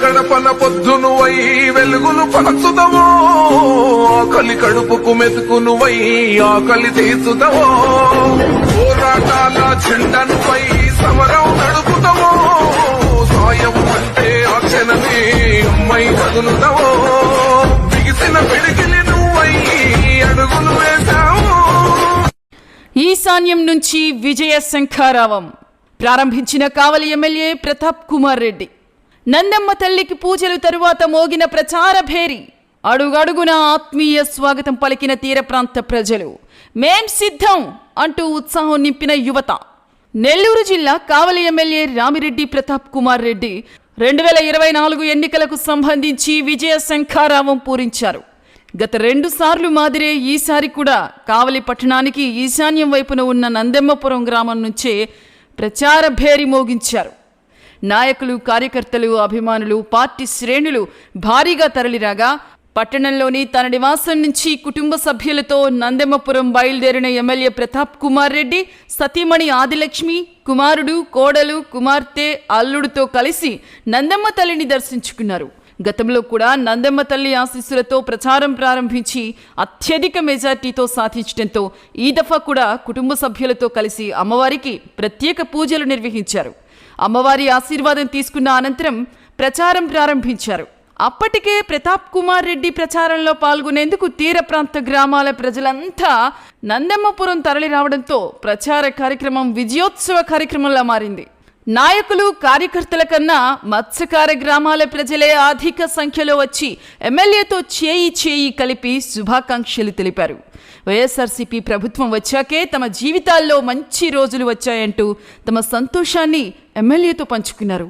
గడపన పొద్దును why వెలుగులు పలచుదవో ఆకలి కడుపుకు మెతుకును వై ఆకలి తీసుదవో పోరాటాల చెండను పై సమరం నడుపుదవో సాయం అంటే ఆ క్షణమే అమ్మై కదులుదవో. బిగిసిన పిడికిలి నువ్వై అడుగులు వేశావు. ఈశాన్యం నుంచి విజయ శంఖారావం. ప్రారంభించిన కావలి ఎమ్మెల్యే ప్రతాప్ కుమార్ రెడ్డి. నందమ్మ తల్లికి పూజలు తరువాత మోగిన ప్రచార భేరి. అడుగడుగున ఆత్మీయ స్వాగతం పలికిన తీర ప్రాంత ప్రజలు. మేం సిద్ధం అంటూ ఉత్సాహం నింపిన యువత. నెల్లూరు జిల్లా కావలి ఎమ్మెల్యే రామిరెడ్డి ప్రతాప్ కుమార్ రెడ్డి రెండు వేల ఇరవై నాలుగు ఎన్నికలకు సంబంధించి విజయ శంఖారావం పూరించారు. గత రెండు సార్లు మాదిరే ఈసారి కూడా కావలి పట్టణానికి ఈశాన్యం వైపున ఉన్న నందెమ్మపురం గ్రామం నుంచే ప్రచార భేరి మోగించారు. నాయకులు కార్యకర్తలు అభిమానులు పార్టీ శ్రేణులు భారీగా తరలిరాగా పట్టణంలోని తన నివాసం నుంచి కుటుంబ సభ్యులతో నందెమ్మపురం బయలుదేరిన ఎమ్మెల్యే ప్రతాప్ కుమార్ రెడ్డి సతీమణి ఆదిలక్ష్మి కుమారుడు కోడలు కుమార్తె అల్లుడితో కలిసి నందమ్మ తల్లిని దర్శించుకున్నారు. గతంలో కూడా నందమ్మ తల్లి ఆశీస్సులతో ప్రచారం ప్రారంభించి అత్యధిక మెజార్టీతో సాధించడంతో ఈ దఫా కూడా కుటుంబ సభ్యులతో కలిసి అమ్మవారికి ప్రత్యేక పూజలు నిర్వహించారు. అమ్మవారి ఆశీర్వాదం తీసుకున్న అనంతరం ప్రచారం ప్రారంభించారు. అప్పటికే ప్రతాప్ కుమార్ రెడ్డి ప్రచారంలో పాల్గొనేందుకు తీర ప్రాంత గ్రామాల ప్రజలంతా నందమ్మపురం తరలి రావడంతో ప్రచార కార్యక్రమం విజయోత్సవ కార్యక్రమంలా మారింది. నాయకులు కార్యకర్తల కన్నా మత్స్యకార గ్రామాల ప్రజలే అధిక సంఖ్యలో వచ్చి ఎమ్మెల్యేతో చేయి చేయి కలిపి శుభాకాంక్షలు తెలిపారు. వైఎస్ఆర్సీపీ ప్రభుత్వం వచ్చాకే తమ జీవితాల్లో మంచి రోజులు వచ్చాయంటూ తమ సంతోషాన్ని ఎమ్మెల్యేతో పంచుకున్నారు.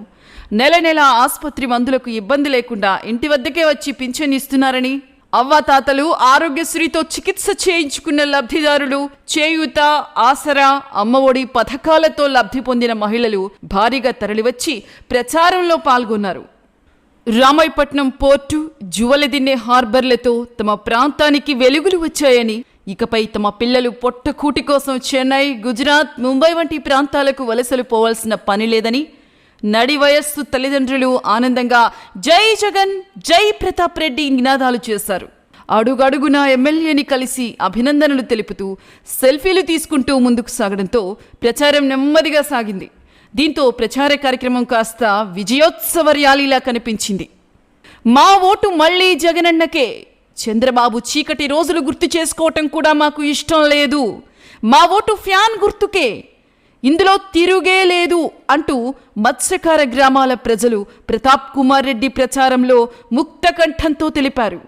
నెల నెల ఆసుపత్రి మందులకు ఇబ్బంది లేకుండా ఇంటి వద్దకే వచ్చి పింఛన్ ఇస్తున్నారని అవ్వాతాతలు ఆరోగ్యశ్రీతో చికిత్స చేయించుకున్న లబ్ధిదారులు చేయూత ఆసరా అమ్మఒడి పథకాలతో లబ్ధి పొందిన మహిళలు భారీగా తరలివచ్చి ప్రచారంలో పాల్గొన్నారు. రామాయపట్నం పోర్టు జువలదిన్నె హార్బర్లతో తమ ప్రాంతానికి వెలుగులు వచ్చాయని ఇకపై తమ పిల్లలు పొట్టకూటి కోసం చెన్నై గుజరాత్ ముంబై వంటి ప్రాంతాలకు వలసలు పోవాల్సిన పని లేదని నడి వయస్సు తల్లిదండ్రులు ఆనందంగా జై జగన్ జై ప్రతాప్ రెడ్డి నినాదాలు చేశారు. అడుగడుగున ఎమ్మెల్యేని కలిసి అభినందనలు తెలుపుతూ సెల్ఫీలు తీసుకుంటూ ముందుకు సాగడంతో ప్రచారం నెమ్మదిగా సాగింది. దీంతో ప్రచార కార్యక్రమం కాస్త విజయోత్సవ ర్యాలీలా కనిపించింది. మా ఓటు మళ్ళీ జగనన్నకే. చంద్రబాబు చీకటి రోజులు గుర్తు చేసుకోవటం కూడా మాకు ఇష్టం లేదు. మా ఓటు ఫ్యాన్ గుర్తుకే. ఇందులో తిరుగే లేదు అంటూ మత్స్యకార గ్రామాల ప్రజలు ప్రతాప్ కుమార్ రెడ్డి ప్రచారంలో ముక్తకంఠంతో తెలిపారు.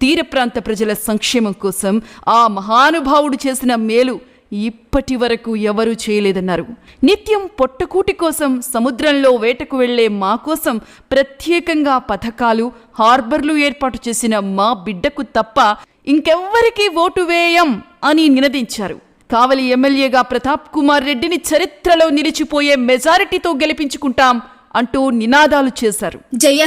తీర ప్రాంత ప్రజల సంక్షేమం కోసం ఆ మహానుభావుడు చేసిన మేలు ఇప్పటి వరకు ఎవరూ చేయలేదన్నారు. నిత్యం పొట్టకూటి కోసం సముద్రంలో వేటకు వెళ్ళే మా కోసం ప్రత్యేకంగా పథకాలు హార్బర్లు ఏర్పాటు చేసిన మా బిడ్డకు తప్ప ఇంకెవ్వరికీ ఓటు వేయం అని నినదించారు. కావలి ఎమ్మెల్యేగా ప్రతాప్ కుమార్ రెడ్డిని చరిత్రలో నిలిచిపోయే మెజారిటీతో గెలిపించుకుంటాం అంటూ నినాదాలు చేశారు. జయ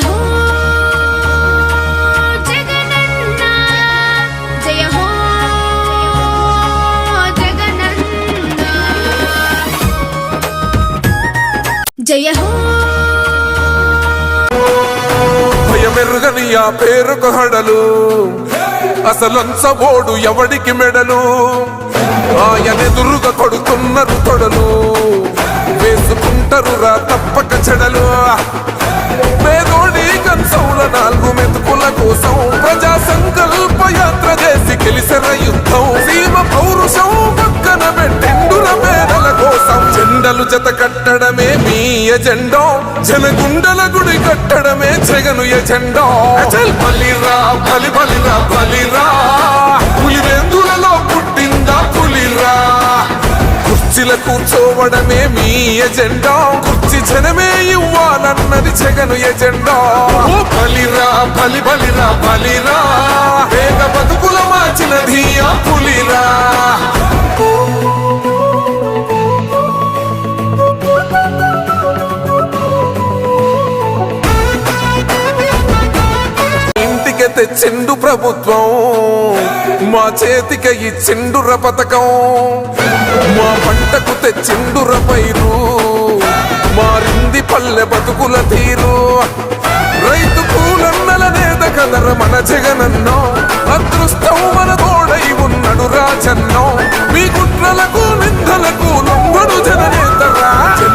జయ హో భయమెరుగని ఆ పేరుకు హడలు. అసలంచబోడు ఎవడికి మెడలు? ఆయనెదురుగా కొడుతున్నారు కొడలు వేసుకుంటారు రా తప్పక చెడలు. పేదోడి కంచౌల నాలుగు మెతుకుల కోసం ప్రజా సంకల్ప యాత్ర చేసి గెలిసిన యుద్ధం. జెండలు జత కట్టడమే మీ ఎజెండో. జనగుండల గుడి కట్టడమే జగను ఎజెండో. అచల్. బలిరా బలి బలిరా. బలిరా పులివెందులలో పుట్టిందా పులిరా. కుర్చీల కూర్చోవడమే మీ ఎజెండా. కుర్చీ జనమే ఇవ్వాలన్నది జగను ఎజెండా. ఓ బలిరా బలి బలిరా. బలిరా వేగ బతుకుల మార్చినది ఆ పులిరా. తెచ్చిండు ప్రభుత్వం. మా చేతికి ఇచ్చిండుర పథకం. మా పంటకు తెచ్చిండుర పైరు. మారింది పల్లె బతుకుల తీరు. రైతు కూలన్నల నేత కదర మన జగనన్నో. అదృష్టం మన తోడై ఉన్నడు రాజన్నో. మీ కుట్రలకు నిందలకు లొంగడు జననే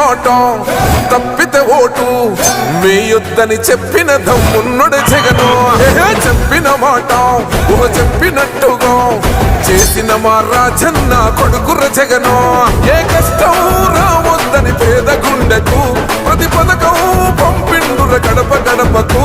ఇచ్చిన తప్పితే ఓటు. వేయొద్దని చెప్పిన దమ్మున్నడు జగను. చెప్పిన మాట ఓ చెప్పినట్టుగా. చేసిన మా రాజన్న కొడుకుర జగను. ఏ కష్టం రావద్దని పేద గుండెకు ప్రతి పథకం పంపిండుర గడప గడపకు.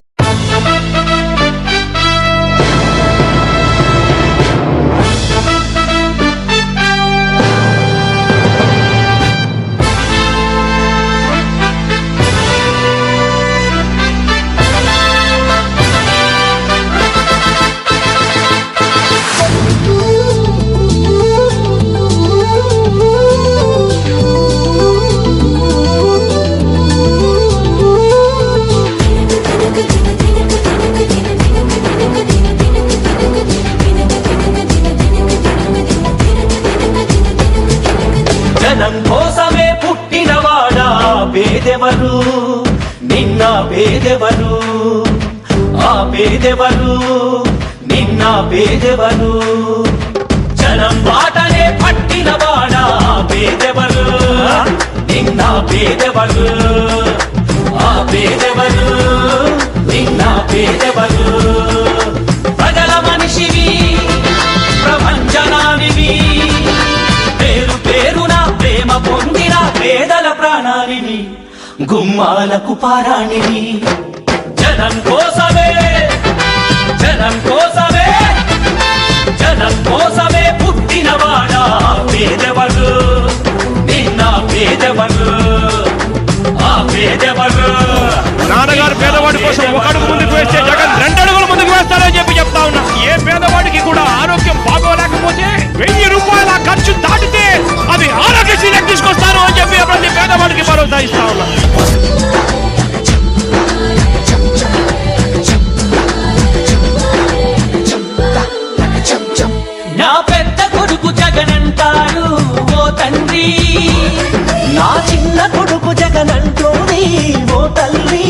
జనం బాటనే పట్టినవాడా పేదెవరు? నిన్న పేదెవరు? ఆ పేదెవరు? నిన్న పేదెవరు? ప్రజల మనిషివి ప్రపంచనానివి. పేరు పేరున ప్రేమ పొందిన పేదల ప్రాణానివి గుమ్మాలకు పారాణివి జనం కోసమే జనం కోసమే జనం కోసమే పుట్టినవాడా పేదవరు నిన్న పేదవరు ఆ పేదవరు నాన్నగారు పేదవాడి కోసం ఒక అడుగు ముందుకు వేస్తే జగన్ రెండు అడుగులు ముందుకు వేస్తారని చెప్పి చెప్తా ఉన్నా. ఏ పేదవాడికి కూడా ఆరోగ్యం బాగోలేకపోతే వెయ్యి రూపాయల ఖర్చు దాటితే అది ఆరోగ్యశ్రీలకు తీసుకొస్తాను అని చెప్పి ప్రతి పేదవాడికి భరోసా ఇస్తా ఉన్నా. తల్లి. నా చిన్న కొడుకు జగనంటోని ఓ తల్లి.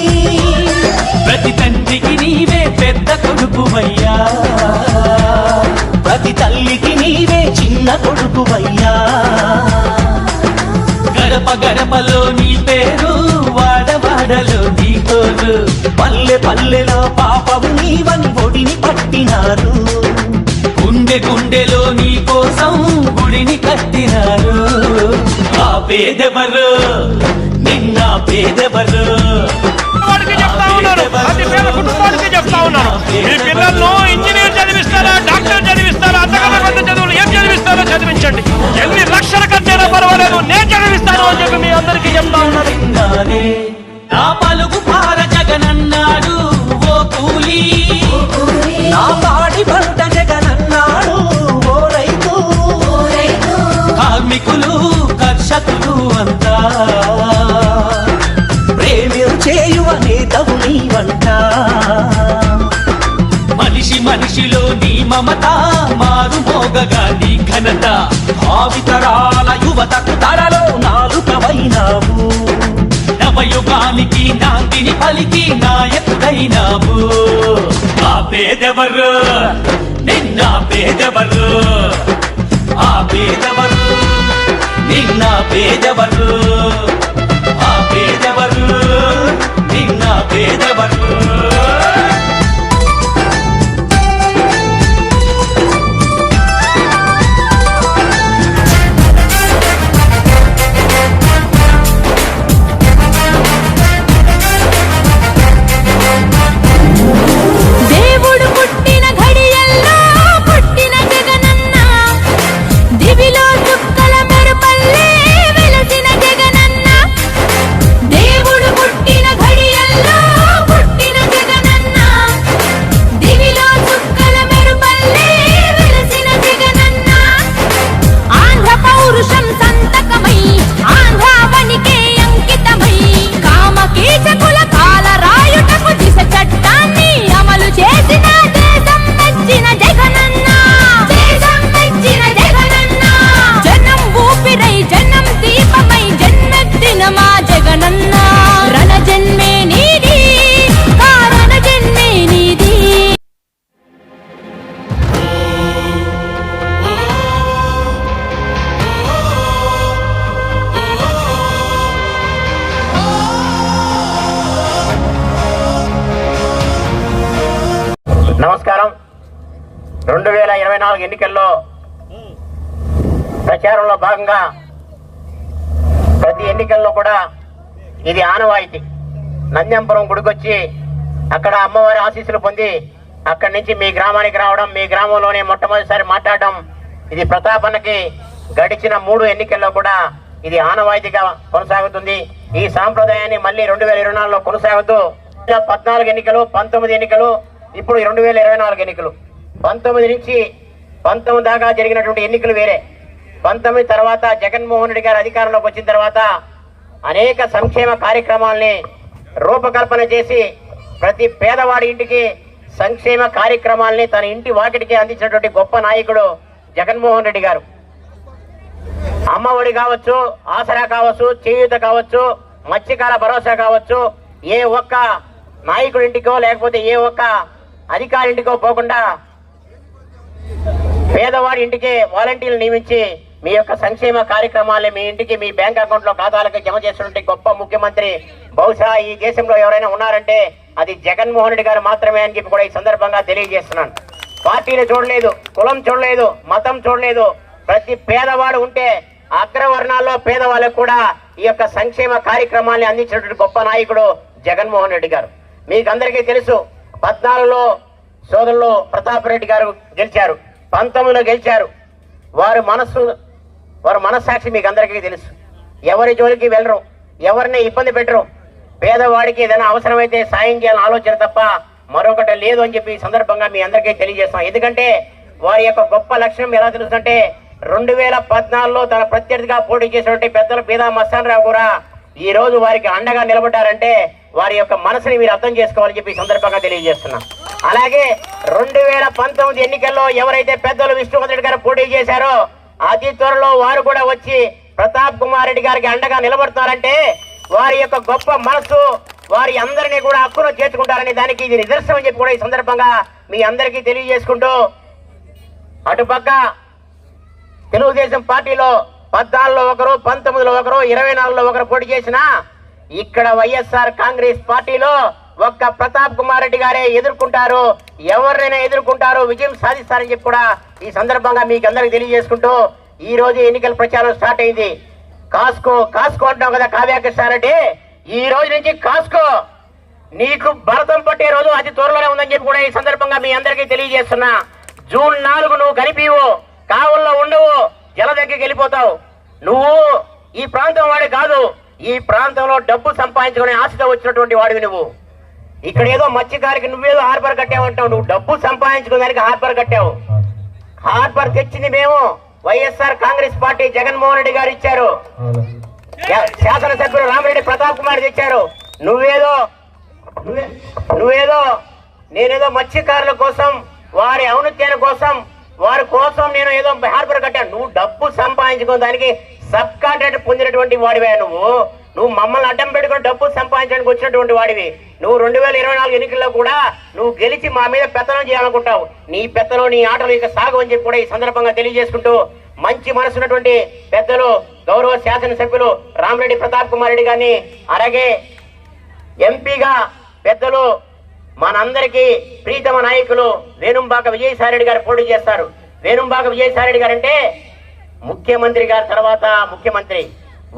ప్రతి తండ్రికి నీవే పెద్ద కొడుకు అయ్యా ప్రతి తల్లికి నీవే చిన్న కొడుకు అయ్యా గడప గడపలో నీ పేరు వాడవాడలో నీ తోడు పల్లె పల్లెలో పాపం నీవని ఒడిని పట్టినారు. గుండె గుండెలో నీ కోసం గుడిని కట్టినారు. ఆ పేదెవరు? నిన్న పేదెవరు? చెప్తా ఉన్నాను. మీ పిల్లలను ఇంజనీర్ చదివిస్తారా డాక్టర్ చదివిస్తారా అంతకన్నా పెద్ద చదువులు ఏం చదివిస్తారో చదివించండి. ఎన్ని లక్షల ఖర్చైనా పర్వాలేదు నేను చదివిస్తాను అని చెప్పి మీ అందరికీ చెప్తా ఉన్నాను. విన్నానే నా పలుకు పార జగనన్నాడు ఓ కూలి. నా పాడి కార్మికులు కర్షకులు అంతా. ప్రేమించేయువ నేతవు నీవంట. మనిషి మనిషిలో నీ మమత మారు మోగగా నీ ఘనత. భావితరాల యువతకు తరలో నాలుకవైనావు. నవయుగానికి నాందిని పలికి నాయకుడైనావు. ఆ పేదెవరు? నిన్న పేదెవరు? ఆ పేదెవరు? నిన్న పేదవరు ఆ పేదవరు నిన్న పేదవరు. నమస్కారం. రెండు వేల ఇరవై నాలుగు ఎన్నికల్లో ప్రచారంలో భాగంగా ప్రతి ఎన్నికల్లో కూడా ఇది ఆనవాయితీ. నంద్యంపురం గుడికొచ్చి అక్కడ అమ్మవారి ఆశీస్సులు పొంది అక్కడి నుంచి మీ గ్రామానికి రావడం మీ గ్రామంలోనే మొట్టమొదటిసారి మాట్లాడడం ఇది ప్రతాపన్నకి గడిచిన మూడు ఎన్నికల్లో కూడా ఇది ఆనవాయితీగా కొనసాగుతుంది. ఈ సాంప్రదాయాన్ని మళ్ళీ రెండు వేల ఇరవై నాలుగులో కొనసాగుతూ పద్నాలుగు ఎన్నికలు పంతొమ్మిది ఎన్నికలు ఇప్పుడు రెండు వేల ఇరవై నాలుగు ఎన్నికలు. పంతొమ్మిది నుంచి పంతొమ్మిది దాకా జరిగినటువంటి ఎన్నికలు వేరే. పంతొమ్మిది తర్వాత జగన్మోహన్ రెడ్డి గారు అధికారంలోకి వచ్చిన తర్వాత అనేక సంక్షేమ కార్యక్రమాల్ని రూపకల్పన చేసి ప్రతి పేదవాడి ఇంటికి సంక్షేమ కార్యక్రమాల్ని తన ఇంటి వాకిటికి అందించినటువంటి గొప్ప నాయకుడు జగన్మోహన్ రెడ్డి గారు. అమ్మఒడి కావచ్చు ఆసరా కావచ్చు చేయూత కావచ్చు మత్స్యకార భరోసా కావచ్చు ఏ ఒక్క నాయకుడి ఇంటికో లేకపోతే ఏ ఒక్క అధికారి ఇంటికో పోకుండా పేదవాడి ఇంటికి వాలంటీర్లు నియమించి మీ యొక్క సంక్షేమ కార్యక్రమాలు మీ ఇంటికి మీ బ్యాంక్ అకౌంట్లో ఖాతాలకు జమ చేస్తున్నటువంటి గొప్ప ముఖ్యమంత్రి. బహుశా ఈ దేశంలో ఎవరైనా ఉన్నారంటే అది జగన్మోహన్ రెడ్డి గారు మాత్రమే అని చెప్పి కూడా ఈ సందర్భంగా తెలియజేస్తున్నాను. పార్టీని చూడలేదు కులం చూడలేదు మతం చూడలేదు. ప్రతి పేదవాడు ఉంటే అగ్రవర్ణాల్లో పేదవాళ్ళకు కూడా ఈ యొక్క సంక్షేమ కార్యక్రమాన్ని అందించినటువంటి గొప్ప నాయకుడు జగన్మోహన్ రెడ్డి గారు. మీకు అందరికీ తెలుసు పద్నాలుగులో సోదరులు ప్రతాప్ రెడ్డి గారు గెలిచారు పంతొమ్మిదిలో గెలిచారు. వారి మనస్సు వారి మనస్సాక్షి మీకు అందరికీ తెలుసు. ఎవరి జోలికి వెళ్ళరు ఎవరిని ఇబ్బంది పెట్టరు. పేదవాడికి ఏదైనా అవసరమైతే సాయం చేయాలని ఆలోచన తప్ప మరొకటి లేదు అని చెప్పి సందర్భంగా మీ అందరికీ తెలియజేస్తాం ఎందుకంటే వారి యొక్క గొప్ప లక్ష్యం ఎలా తెలుస్తుందంటే రెండు వేల పద్నాలుగులో తన ప్రత్యర్థిగా పోటీ చేసినటువంటి పెద్దలు పీదా మస్తాన్ రావు కూడా ఈరోజు వారికి అండగా నిలబడ్డారంటే వారి యొక్క మనసుని మీరు అర్థం చేసుకోవాలని చెప్పి సందర్భంగా తెలియజేస్తున్నాం. అలాగే రెండు వేల పంతొమ్మిది ఎన్నికల్లో ఎవరైతే పెద్దలు విష్ణువర్ధన్ గారు పోటీ చేశారో అతి త్వరలో వారు కూడా వచ్చి ప్రతాప్ కుమార్ రెడ్డి గారికి అండగా నిలబడతారంటే వారి యొక్క గొప్ప మనసు వారి అందరినీ కూడా హక్కును చేర్చుకుంటారనే దానికి ఇది నిదర్శనం అని చెప్పి కూడా ఈ సందర్భంగా మీ అందరికీ తెలియజేసుకుంటూ అటుపక్క తెలుగుదేశం పార్టీలో పద్నాలుగులో ఒకరు పంతొమ్మిదిలో ఒకరు ఇరవై నాలుగులో ఒకరు పోటీ చేసిన ఇక్కడ వైఎస్ఆర్ కాంగ్రెస్ పార్టీలో ఒక్క ప్రతాప్ కుమార్ రెడ్డి గారే ఎదుర్కొంటారు. ఎవరినైనా ఎదుర్కొంటారు. విజయం సాధిస్తారని చెప్పి కూడా ఈ సందర్భంగా మీకు అందరికి తెలియజేసుకుంటూ ఈ రోజు ఎన్నికల ప్రచారం స్టార్ట్ అయింది. కాస్కో కాస్కో అంటున్నావు కదా కావ్యాకృష్ణ రెడ్డి ఈ రోజు నుంచి కాస్కో నీకు భరతం పట్టే రోజు అతి త్వరలోనే ఉందని చెప్పి కూడా ఈ సందర్భంగా మీ అందరికీ తెలియజేస్తున్నా. జూన్ నాలుగు నువ్వు కనిపివు కావుల్లో ఉండవు. జల దగ్గరికి వెళ్ళిపోతావు. నువ్వు ఈ ప్రాంతం వాడి కాదు. ఈ ప్రాంతంలో డబ్బు సంపాదించుకునే ఆశతో వచ్చినటువంటి వాడివి నువ్వు. ఇక్కడ ఏదో మత్స్యకారికి నువ్వేదో హార్బర్ కట్టావంటావు నువ్వు డబ్బు సంపాదించుకోవడానికి హార్బర్ కట్టావు. హార్బర్ తెచ్చింది మేము. వైఎస్ఆర్ కాంగ్రెస్ పార్టీ జగన్మోహన్ రెడ్డి గారు ఇచ్చారు. శా- శాసనసభ్యులు రామిరెడ్డి ప్రతాప్ కుమార్ తెచ్చారు. నువ్వేదో నువ్వేదో నేనేదో మత్స్యకారుల కోసం వారి ఔన్నత్యాల కోసం వారి కోసం నేను ఏదో హార్బర్ కట్టాను. నువ్వు డబ్బు సంపాదించుకున్న దానికి సబ్ కాంట్రాక్ట్ పొందినటువంటి వాడివే నువ్వు. నువ్వు మమ్మల్ని అడ్డం పెట్టుకుని డబ్బు సంపాదించడానికి వచ్చినటువంటి వాడివి. నువ్వు రెండు వేల ఇరవై నాలుగు ఎన్నికల్లో కూడా నువ్వు గెలిచి మా మీద పెత్తనం చేయాలనుకుంటావు నీ పెత్తనం నీ ఆటలు ఇక సాగు అని చెప్పి కూడా ఈ సందర్భంగా తెలియజేసుకుంటూ మంచి మనసున్నటువంటి పెద్దలు గౌరవ శాసనసభ్యులు రామరెడ్డి ప్రతాప్ కుమార్ రెడ్డి గారిని అలాగే ఎంపీగా పెద్దలు మనందరికీ ప్రీతమ నాయకులు వేణుంబాక విజయసాయిరెడ్డి గారు పోటీ చేస్తారు. వేణుంబాక విజయసాయిరెడ్డి గారు అంటే ముఖ్యమంత్రి గారి తర్వాత ముఖ్యమంత్రి.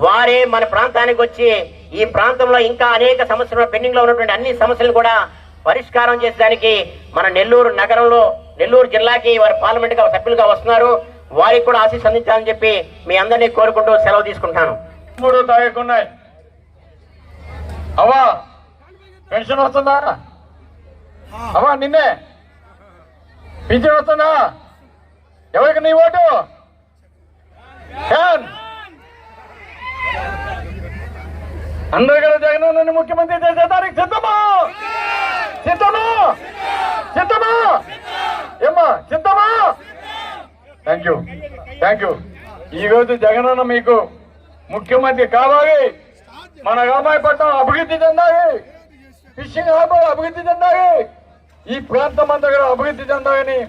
వారే మన ప్రాంతానికి వచ్చి ఈ ప్రాంతంలో ఇంకా అనేక సమస్యలు పెండింగ్లో ఉన్నటువంటి అన్ని సమస్యలు కూడా పరిష్కారం చేసేదానికి మన నెల్లూరు నగరంలో నెల్లూరు జిల్లాకి వారు పార్లమెంట్గా సభ్యులుగా వస్తున్నారు. వారికి కూడా ఆశీస్ అందించాలని చెప్పి మీ అందరినీ కోరుకుంటూ సెలవు తీసుకుంటాను మూడు తారీఖు అవా పెన్షన్ వస్తుందా? అవా నిన్నే. పింఛన్ వస్తుందా? ఎవరికి నీ ఓటు? అందరు కూడా జగన్ ముఖ్యమంత్రి చేసే దానికి సిద్ధమా? సిద్ధమా? సిద్ధమా? ఏమ్మా సిద్ధమా? థ్యాంక్ యూ థ్యాంక్ యూ ఈరోజు జగనన్న మీకు ముఖ్యమంత్రి కావాలి. మన రామాయపట్నం అభివృద్ధి చెందాలి. ఫిషింగ్ హార్బర్ అభివృద్ధి చెందాలి. ఈ ప్రాంతం అంతా కూడా అభివృద్ధి చెందాలని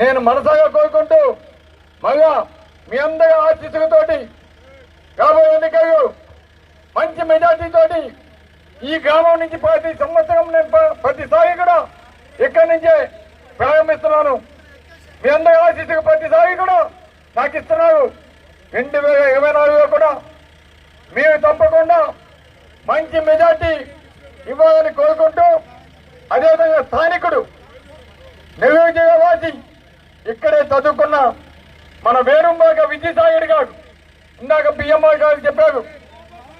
నేను మనసాగా కోరుకుంటూ మళ్ళా మీ అందరి ఆశీస్సులతోటి రాబోయే ఎన్నికలు మంచి మెజార్టీతోటి ఈ గ్రామం నుంచి ప్రతి సంవత్సరం నేను ప్రతిసారి కూడా ఇక్కడి నుంచే ప్రారంభిస్తున్నాను. మీ అందరి ఆశీస్సుకు ప్రతిసారి కూడా నాకు ఇస్తున్నారు. రెండు వేల ఇరవై నాలుగులో కూడా మీరు తప్పకుండా మంచి మెజార్టీ ఇవ్వాలని కోరుకుంటూ అదేవిధంగా స్థానికుడు నెల్లూరు జిల్లా వాసి ఇక్కడే చదువుకున్న మన వేణుంబాక విజయసాయి గారు ఇందాక బిఎంఆర్ గారు చెప్పారు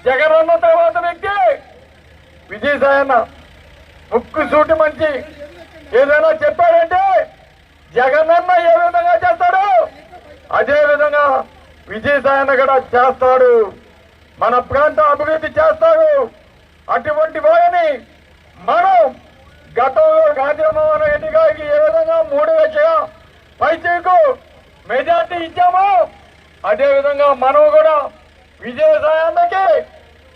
జగనన్న తర్వాత వ్యక్తి. విజయసాయి అన్న ముక్కు సూటి మంచి. ఏదైనా చెప్పాడంటే జగనన్న ఏ విధంగా చేస్తాడు? అదే విధంగా విజయసాయన కూడా చేస్తాడు. మన ప్రాంత అభివృద్ధి చేస్తాడు. అటువంటి వారిని మనం గతంలో గాంధీమోహన్ రెడ్డి గారికి ఏ విధంగా మూడు లక్షల పైచేకు మెజార్టీ ఇచ్చామో. అదేవిధంగా మనం కూడా విజయసాయానికి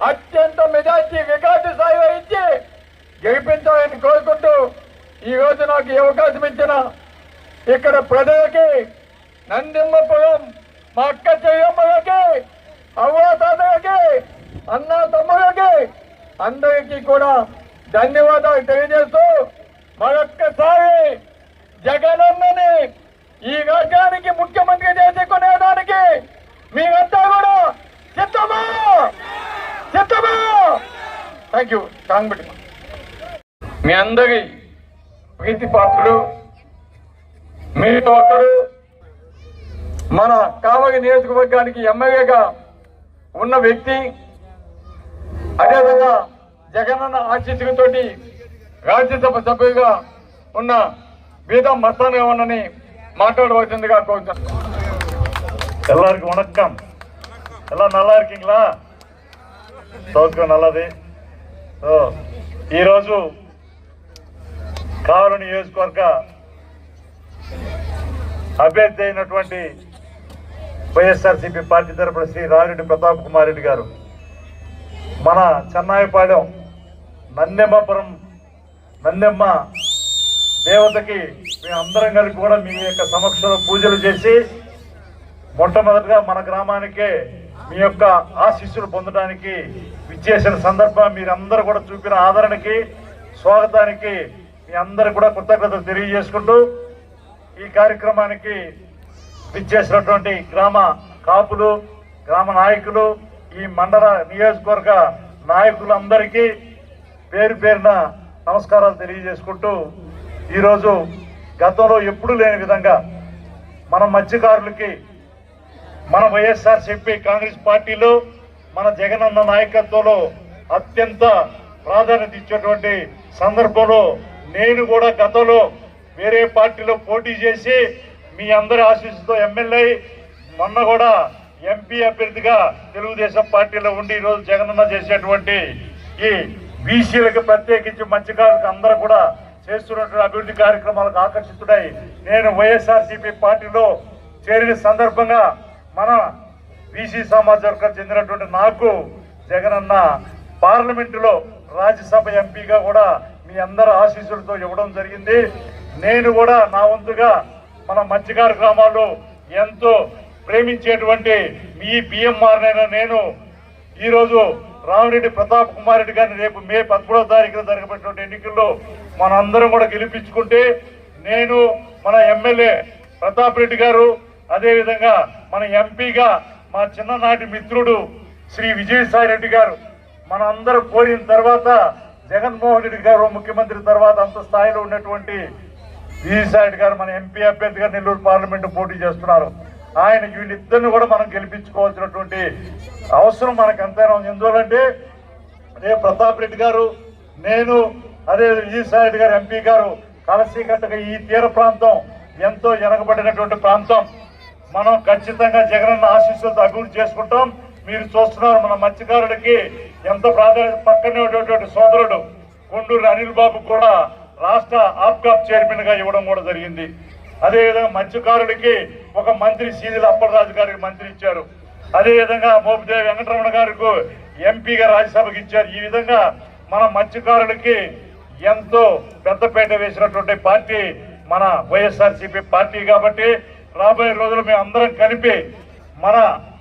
అత్యంత మెజార్టీ రికార్డు స్థాయిలో ఇచ్చి గెలిపించాలని కోరుకుంటూ ఈ నాకు ఈ అవకాశం ఇచ్చిన ఇక్కడ ప్రజలకి నందిమ్మపురం మా అక్క చెయ్యమ్మలకి అవ్వతాతలకి అన్న తమ్ములకి అందరికీ కూడా ధన్యవాదాలు తెలియజేస్తూ మరొక్కసారి జగన్ ఈ రాజ్యానికి ముఖ్యమంత్రి చేసుకునేదానికి మీరంతా కూడా సిద్ధమా సిద్ధమా థ్యాంక్ యూ కాంగ్బెట్టి మీ అందరి ప్రీతి పాత్రుడు మీరు ఒకరు మన కావలి నియోజకవర్గానికి ఎమ్మెల్యేగా ఉన్న వ్యక్తి అదేవిధంగా జగనన్న ఆశీస్సులతోటి రాజ్యసభ సభ్యులుగా ఉన్న బీదం మస్తాన్ ఉన్నని మాట్లాడవలసిందిగా కోరుతున్నాను எல்லாருக்கும் வணக்கம் எல்லாம் நல்லா இருக்கீங்களா సౌత్గా నల్లది సో ఈరోజు కావలి నియోజకవర్గ అభ్యర్థి అయినటువంటి వైఎస్ఆర్సీపీ పార్టీ తరపున శ్రీ రామిరెడ్డి ప్రతాప్ కుమార్ రెడ్డి గారు మన చెన్నాయిపాలెం నందెమ్మపురం నందెమ్మ దేవతకి మేము అందరం కలిసి కూడా మీ యొక్క సమక్షంలో పూజలు చేసి మొట్టమొదటిగా మన గ్రామానికే మీ యొక్క ఆశీస్సులు పొందడానికి ఇచ్చేసిన సందర్భం మీరందరూ కూడా చూపిన ఆదరణకి స్వాగతానికి మీ అందరు కూడా కృతజ్ఞతలు తెలియజేసుకుంటూ ఈ కార్యక్రమానికి ఇచ్చేసినటువంటి గ్రామ కాపులు గ్రామ నాయకులు ఈ మండల నియోజకవర్గ నాయకులందరికీ పేరు పేరున నమస్కారాలు తెలియజేసుకుంటూ ఈరోజు గతంలో ఎప్పుడూ లేని విధంగా మన మత్స్యకారులకి మన వైఎస్ఆర్సీపీ కాంగ్రెస్ పార్టీలో మన జగనన్న నాయకత్వంలో అత్యంత ప్రాధాన్యత ఇచ్చేటువంటి సందర్భంలో నేను కూడా గతంలో వేరే పార్టీలో పోటీ చేసి మీ అందరి ఆశీస్సుతో ఎమ్మెల్యే మొన్న కూడా ఎంపీ అభ్యర్థిగా తెలుగుదేశం పార్టీలో ఉండి ఈరోజు జగనన్న చేసేటువంటి ఈ బీసీలకు ప్రత్యేకించి మత్స్యకారులకు అందరూ కూడా చేస్తున్నటువంటి అభివృద్ధి కార్యక్రమాలకు ఆకర్షితుడై నేను వైఎస్ఆర్సీపీ పార్టీలో చేరిన సందర్భంగా మన బీసీ సమాజ వర్గానికి చెందినటువంటి నాకు జగనన్న పార్లమెంటులో రాజ్యసభ ఎంపీగా కూడా మీ అందరి ఆశీస్సులతో ఇవ్వడం జరిగింది. నేను కూడా నా వంతుగా మన మత్స్యకారు గ్రామాల్లో ఎంతో ప్రేమించేటువంటి మీ బిఎంఆర్నైనా నేను ఈరోజు రామిరెడ్డి ప్రతాప్ కుమార్ రెడ్డి గారిని రేపు మే పదమూడవ తారీఖున జరగబడినటువంటి ఎన్నికల్లో మనందరం కూడా గెలిపించుకుంటే నేను మన ఎమ్మెల్యే ప్రతాప్ రెడ్డి గారు అదేవిధంగా మన ఎంపీగా మా చిన్ననాటి మిత్రుడు శ్రీ విజయసాయి రెడ్డి గారు. మన అందరూ కోరిన తర్వాత జగన్మోహన్ రెడ్డి గారు ముఖ్యమంత్రి తర్వాత అంత స్థాయిలో ఉన్నటువంటి విజయసాయి రెడ్డి గారు మన ఎంపీ అభ్యర్థిగా నెల్లూరు పార్లమెంట్ పోటీ చేస్తున్నారు. ఆయన వీళ్ళిద్దరిని కూడా మనం గెలిపించుకోవాల్సినటువంటి అవసరం మనకు ఎంతైనా ఉంది. ఎందువల్లంటే రేపు ప్రతాప్ రెడ్డి గారు నేను అదే విజయసాయి రెడ్డి గారు ఎంపీ గారు కలసీకట్టుగా ఈ తీర ప్రాంతం ఎంతో వెనకబడినటువంటి ప్రాంతం. మనం ఖచ్చితంగా జగనన్న ఆశీస్సులతో అభివృద్ధి చేసుకుంటాం. మీరు చూస్తున్నారు మన మత్స్యకారులకి ఎంత ప్రాధాన్యత పక్కనే ఉండేటువంటి సోదరుడు కొండూరు అనిల్ బాబు కూడా రాష్ట్ర ఆప్కాప్ చైర్మన్గా ఇవ్వడం కూడా జరిగింది. అదేవిధంగా మత్స్యకారుడికి ఒక మంత్రి సీదిల అప్పలరాజు గారికి మంత్రి ఇచ్చారు. అదేవిధంగా మోపిదేవి వెంకటరమణ గారికి ఎంపీగా రాజ్యసభకు ఇచ్చారు. ఈ విధంగా మన మత్స్యకారులకి ఎంతో పెద్దపేట వేసినటువంటి పార్టీ మన వైఎస్ఆర్సీపీ పార్టీ కాబట్టి రాబోయే రోజులు మేము అందరం కలిపి మన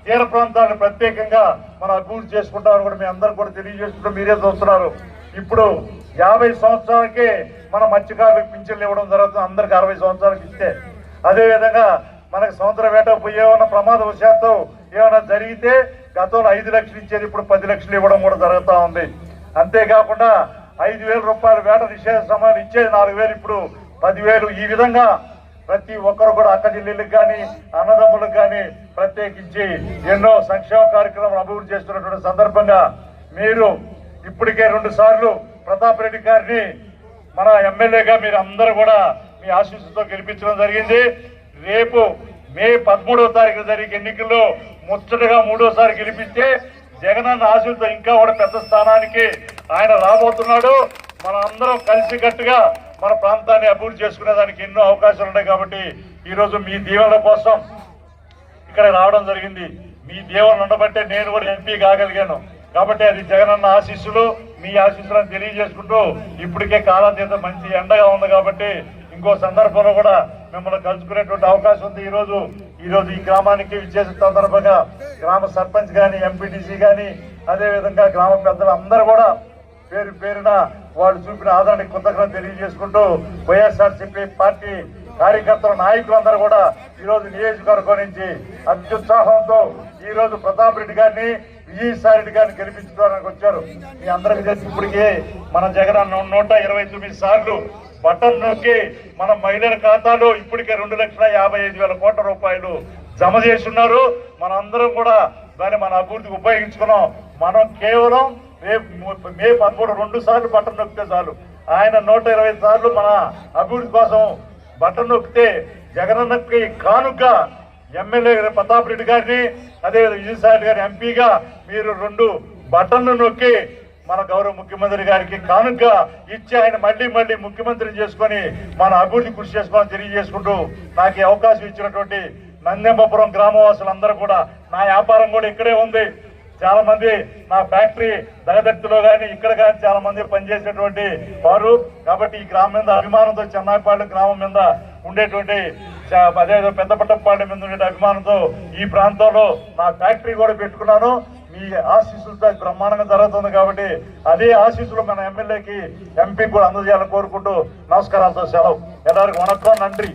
తీర ప్రాంతాలను ప్రత్యేకంగా మనం అభివృద్ధి చేసుకుంటామని కూడా మీ అందరూ కూడా తెలియజేసుకుంటూ మీరే చూస్తున్నారు. ఇప్పుడు యాభై సంవత్సరాలకే మన మత్స్యకారులకు పింఛన్లు ఇవ్వడం జరుగుతుంది. అందరికి అరవై సంవత్సరాలకు ఇస్తే. అదేవిధంగా మనకు సముద్ర వేట పోయి ఏమైనా ప్రమాదవశాత్తు ఏమైనా జరిగితే గతంలో ఐదు లక్షలు ఇచ్చేది ఇప్పుడు పది లక్షలు ఇవ్వడం కూడా జరుగుతూ ఉంది. అంతేకాకుండా ఐదు వేల రూపాయల వేట నిషేధ సమయాలు ఇచ్చేది నాలుగు వేలు ఇప్పుడు పదివేలు. ఈ విధంగా ప్రతి ఒక్కరు కూడా అక్కజెల్లెళ్ళకి కానీ అన్నదమ్ములకు కానీ ప్రత్యేకించి ఎన్నో సంక్షేమ కార్యక్రమాలు అభివృద్ధి చేస్తున్నటువంటి సందర్భంగా మీరు ఇప్పటికే రెండు సార్లు ప్రతాప్ రెడ్డి గారిని మన ఎమ్మెల్యేగా మీరు అందరూ కూడా మీ ఆశీస్సుతో గెలిపించడం జరిగింది. రేపు మే పదమూడవ తారీఖు జరిగే ఎన్నికల్లో ముచ్చటగా మూడోసారి గెలిపిస్తే జగనన్న ఆశీస్సుతో ఇంకా కూడా పెద్ద స్థానానికి ఆయన రాబోతున్నాడు. మన అందరం కలిసికట్టుగా మన ప్రాంతాన్ని అభివృద్ధి చేసుకునే దానికి ఎన్నో అవకాశాలు ఉన్నాయి కాబట్టి ఈరోజు మీ దీవెనల కోసం ఇక్కడ రావడం జరిగింది. మీ దేవుని ఉండబట్టే నేను కూడా ఎంపీ కాగలిగాను. కాబట్టి అది జగనన్న ఆశీస్సులు మీ ఆశీస్సులను తెలియజేసుకుంటూ ఇప్పటికే కాలాతీత మంచి ఎండగా ఉంది కాబట్టి ఇంకో సందర్భంలో కూడా మిమ్మల్ని కలుసుకునేటువంటి అవకాశం ఉంది. ఈరోజు ఈరోజు ఈ గ్రామానికి విచ్చేసిన సందర్భంగా గ్రామ సర్పంచ్ కానీ ఎంపీటీసీ కానీ అదేవిధంగా గ్రామ పెద్దలు అందరూ కూడా పేరు పేరున వాళ్ళు చూపిన ఆదరణ కృతజ్ఞత తెలియజేసుకుంటూ వైఎస్ఆర్సీపీ పార్టీ కార్యకర్తల నాయకులందరూ కూడా ఈ రోజు నియోజకవర్గం నుంచి అత్యుత్సాహంతో ఈరోజు ప్రతాప్ రెడ్డి గారిని విజయసాయి రెడ్డి గారిని గెలిపించుకోవడానికి వచ్చారు. మీ అందరికీ తెలిసి ఇప్పటికే మన జగన్ నూట ఇరవై తొమ్మిది సార్లు బటన్ నొక్కి మన మహిళల ఖాతాలో ఇప్పటికే రెండు లక్షల యాభై ఐదు వేల కోట్ల రూపాయలు జమ చేస్తున్నారు మనందరం కూడా దాన్ని మన అభివృద్ధికి ఉపయోగించుకున్నాం. మనం కేవలం రేపు మే పదమూడు రెండు సార్లు బటన్ నొక్కితే చాలు. ఆయన నూట ఇరవై సార్లు మన అభివృద్ధి కోసం బటన్ నొక్కితే జగనన్నకి కానుక ఎమ్మెల్యే ప్రతాప్ రెడ్డి గారిని అదే విజయసాయి గారి ఎంపీగా మీరు రెండు బటన్లు నొక్కి మన గౌరవ ముఖ్యమంత్రి గారికి కానుక ఇచ్చి ఆయన మళ్ళీ మళ్ళీ ముఖ్యమంత్రిని చేసుకొని మన అభివృద్ధి కృషి చేసుకోవాలని తెలియజేసుకుంటూ నాకు అవకాశం ఇచ్చినటువంటి నందెంబపురం గ్రామవాసులందరూ కూడా నా వ్యాపారం కూడా ఇక్కడే ఉంది. చాలా మంది నా ఫ్యాక్టరీ దగదర్తిలో కానీ ఇక్కడ కానీ చాలా మంది పనిచేసేటువంటి వారు. కాబట్టి ఈ గ్రామం మీద అభిమానంతో చెన్నాయిపాడు గ్రామం మీద ఉండేటువంటి అదే పెద్దపట్టపాడు మీద ఉండే అభిమానంతో ఈ ప్రాంతంలో నా ఫ్యాక్టరీ కూడా పెట్టుకున్నాను. మీ ఆశీస్సులతో బ్రహ్మాండంగా జరుగుతుంది కాబట్టి అదే ఆశీస్సులు మన ఎమ్మెల్యేకి ఎంపీ కూడా అందజేయాలని కోరుకుంటూ నమస్కారాలతో సెలవు. ఎల్లరికి వణకం నండి